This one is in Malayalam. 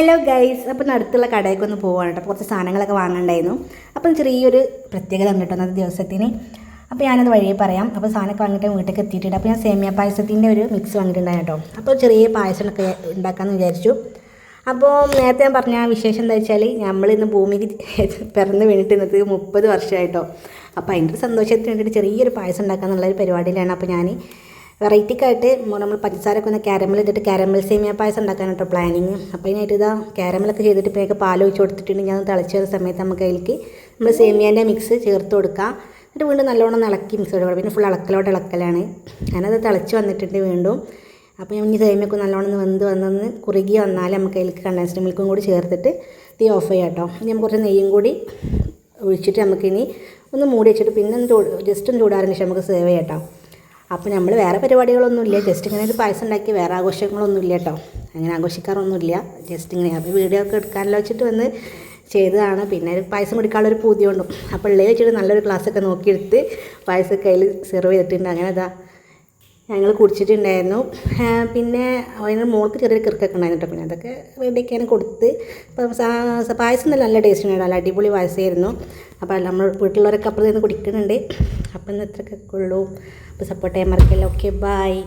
ഹലോ ഗൈസ് അപ്പോൾ അടുത്തുള്ള കടയിലേക്ക് ഒന്ന് പോവാണ് കേട്ടോ. കുറച്ച് സാധനങ്ങളൊക്കെ വാങ്ങണ്ടായിരുന്നു അപ്പം ചെറിയൊരു പ്രത്യേകത ഉണ്ട് കേട്ടോ അന്നത്തെ ദിവസത്തിന്. അപ്പോൾ ഞാനത് വഴിയെ പറയാം. അപ്പോൾ സാധനമൊക്കെ വാങ്ങിയിട്ട് വീട്ടിലേക്ക് എത്തിയിട്ടുണ്ട്. അപ്പോൾ ഞാൻ സേമിയ പായസത്തിന്റെ ഒരു മിക്സ് വാങ്ങിയിട്ടുണ്ടായിരുന്നു കേട്ടോ. അപ്പോൾ ചെറിയ പായസമൊക്കെ ഉണ്ടാക്കാമെന്ന് വിചാരിച്ചു. അപ്പോൾ നേരത്തെ ഞാൻ പറഞ്ഞ വിശേഷം എന്താ വെച്ചാൽ നമ്മൾ ഇന്ന് ഭൂമിക്ക് പിറന്ന് വീണിട്ട് ഇന്നത്തെ മുപ്പത് വർഷമായിട്ടോ. അപ്പോൾ അതിന്റെ സന്തോഷത്തിന് വേണ്ടിയിട്ട് ചെറിയൊരു പായസം ഉണ്ടാക്കാന്നുള്ളൊരു പരിപാടിയിലാണ് അപ്പോൾ ഞാൻ വെറൈറ്റിക്കായിട്ട് നമ്മൾ പഞ്ചസാരൊക്കെ ഒന്ന് കാരമൽ ഇട്ടിട്ട് കാരമൽ സേമിയ പായസം ഉണ്ടാക്കാനായിട്ടോ പ്ലാനിങ് അപ്പോൾ അതിനായിട്ട് ഇതാ കാരമലൊക്കെ ചെയ്തിട്ട് ഇപ്പോൾ പാൽ ഒഴിച്ച് കൊടുത്തിട്ടുണ്ട്. ഞാൻ തിളച്ച് സമയത്ത് നമുക്ക് അതിലേക്ക് നമ്മൾ സേമിയേന്റെ മിക്സ് ചേർത്ത് കൊടുക്കാം. എന്നിട്ട് വീണ്ടും നല്ലോണം ഇളക്കി മിക്സ് കൊടുക്കുക പിന്നെ ഫുൾ ഇളക്കലോട്ട് ഇളക്കലാണ്. ഞാനത് തിളച്ച് വന്നിട്ടുണ്ട് വീണ്ടും. അപ്പോൾ ഞാൻ ഇനി സേമിയൊക്കെ നല്ലോണം വെന്ത് വന്നൊന്ന് കുറുകി വന്നാൽ നമുക്ക് അതിലേക്ക് കണ്ടൻസ്ഡ് മിൽക്കും കൂടി ചേർത്തിട്ട് തീ ഓഫ് ചെയ്യാം കേട്ടോ ഇനി നമുക്ക് കുറച്ച് നെയ്യും കൂടി ഒഴിച്ചിട്ട് നമുക്കിനി ഒന്ന് മൂടി വെച്ചിട്ട് പിന്നെ ഒന്ന് ജസ്റ്റ് ഒന്ന് ചൂടാറിന് ശേഷം നമുക്ക് സേവ് ചെയ്യാം കേട്ടോ അപ്പോൾ നമ്മൾ വേറെ പരിപാടികളൊന്നുമില്ല. ജസ്റ്റ് ഇങ്ങനെ ഒരു പായസം ഉണ്ടാക്കി. വേറെ ആഘോഷങ്ങളൊന്നുമില്ല കേട്ടോ അങ്ങനെ ആഘോഷിക്കാറൊന്നുമില്ല. ജസ്റ്റ് ഇങ്ങനെ. അപ്പോൾ വീഡിയോ ഒക്കെ എടുക്കാനല്ലോ വെച്ചിട്ട് വന്ന് ചെയ്തതാണ്. പിന്നെ ഒരു പായസം കുടിക്കാനുള്ളൊരു പൂതി കൊണ്ടും. അപ്പോൾ ഉള്ളിൽ വെച്ചിട്ട് നല്ലൊരു ഗ്ലാസ്സൊക്കെ നോക്കിയെടുത്ത് പായസം കയ്യിൽ സെർവ് ചെയ്തിട്ടുണ്ട്. അങ്ങനെ അതാ ഞങ്ങൾ കുടിച്ചിട്ടുണ്ടായിരുന്നു. പിന്നെ അതിന് മോൾക്ക് ചെറിയൊരു കിറുക്കൊക്കെ ഉണ്ടായിരുന്നു കേട്ടോ പിന്നെ അതൊക്കെ റെഡിയൊക്കെയാണ് കൊടുത്ത്. അപ്പം പായസം നല്ല ടേസ്റ്റ് ഉണ്ടായിരുന്നു. നല്ല അടിപൊളി പായസമായിരുന്നു. അപ്പോൾ നമ്മൾ വീട്ടിലുള്ളവരൊക്കെ അപ്പുറത്ത് നിന്ന് കുടിക്കുന്നുണ്ട്. അപ്പം ഇന്ന് ഇത്രയൊക്കെ ഉള്ളൂ. അപ്പോൾ സപ്പോർട്ട് ചെയ്യാൻ മറക്കില്ല? Okay bye